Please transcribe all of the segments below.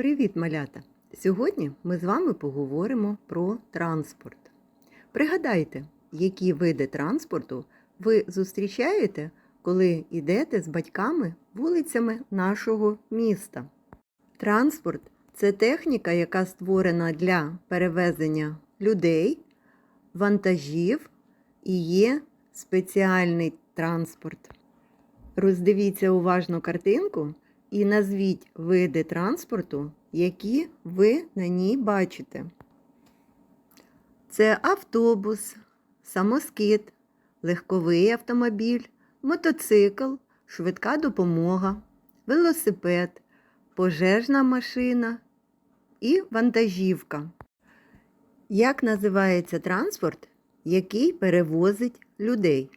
Привіт, малята! Сьогодні ми з вами поговоримо про транспорт. Пригадайте, які види транспорту ви зустрічаєте, коли йдете з батьками вулицями нашого міста. Транспорт це техніка, яка створена для перевезення людей, вантажів і є спеціальний транспорт. Роздивіться уважно картинку і назвіть види транспорту, які ви на ній бачите. Це автобус, самоскид, легковий автомобіль, мотоцикл, швидка допомога, велосипед, пожежна машина і вантажівка. Як називається транспорт, який перевозить людей?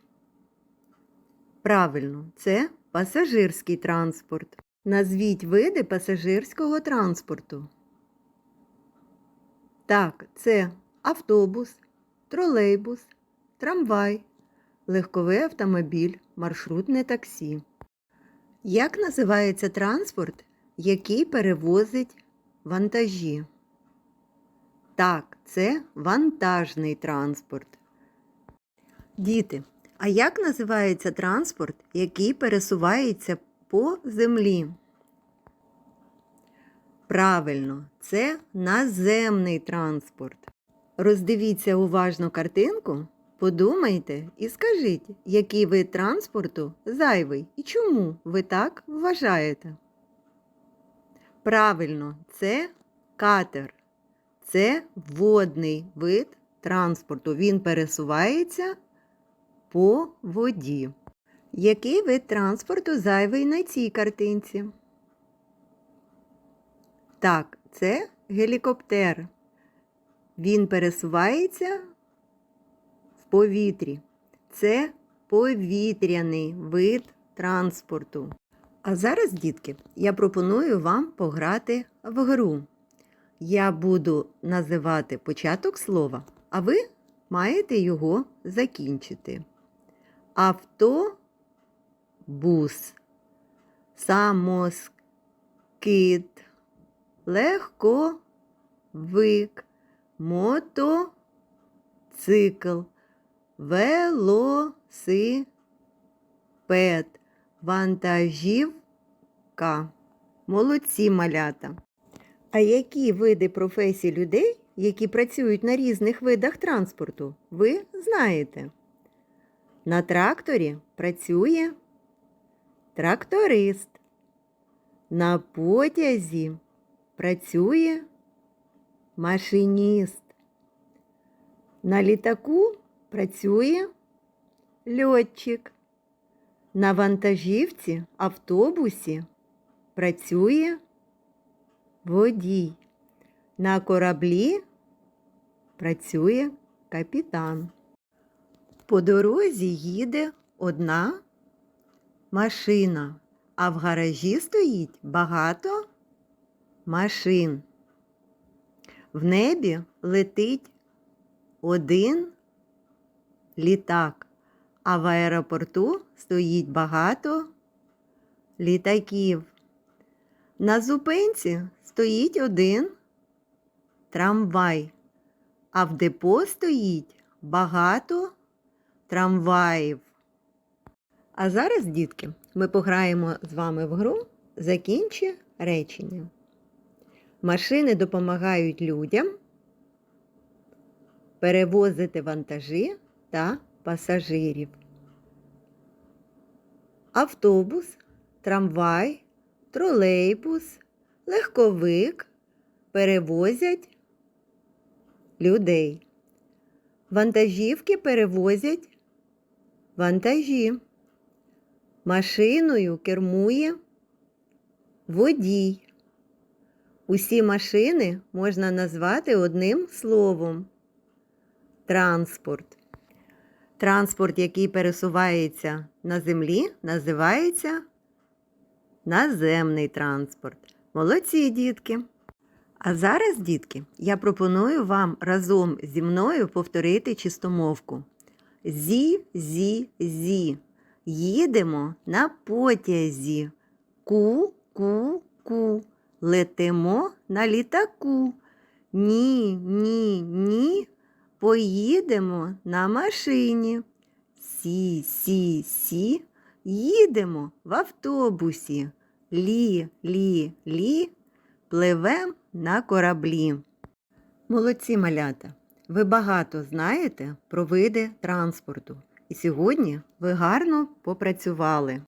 Правильно, це пасажирський транспорт. Назвіть види пасажирського транспорту. Так, це автобус, тролейбус, трамвай, легковий автомобіль, маршрутне таксі. Як називається транспорт, який перевозить вантажі? Так, це вантажний транспорт. Діти, а як називається транспорт, який пересувається по землі? Правильно, це наземний транспорт. Роздивіться уважно картинку, подумайте і скажіть, який вид транспорту зайвий і чому ви так вважаєте? Правильно, це катер. Це водний вид транспорту. Він пересувається по воді. Який вид транспорту зайвий на цій картинці? Так, це гелікоптер. Він пересувається в повітрі. Це повітряний вид транспорту. А зараз, дітки, я пропоную вам пограти в гру. Я буду називати початок слова, а ви маєте його закінчити. Автобус, самоскид, легковик, мотоцикл, велосипед, вантажівка. Молодці малята. А які види професій людей, які працюють на різних видах транспорту, ви знаєте? На тракторі працює тракторист. На потязі працює машиніст. На літаку працює льотчик. На вантажівці автобусі працює водій. На кораблі працює капітан. По дорозі їде одна машина, а в гаражі стоїть багато машин. В небі летить один літак, а в аеропорту стоїть багато літаків. На зупинці стоїть один трамвай, а в депо стоїть багато трамваїв. А зараз, дітки, ми пограємо з вами в гру Закінчи речення. Машини допомагають людям перевозити вантажі та пасажирів. Автобус, трамвай, тролейбус, легковик перевозять людей. Вантажівки перевозять вантажі. Машиною кермує водій. Усі машини можна назвати одним словом транспорт. Транспорт, який пересувається на землі, називається наземний транспорт. Молодці, дітки! А зараз, дітки, я пропоную вам разом зі мною повторити чистомовку. Зі, зі, зі. Їдемо на потязі. Ку, ку, ку. Летимо на літаку. Ні, ні, ні, поїдемо на машині. Сі, сі, сі, їдемо в автобусі. Лі, лі, лі, пливем на кораблі. Молодці малята! Ви багато знаєте про види транспорту. І сьогодні ви гарно попрацювали.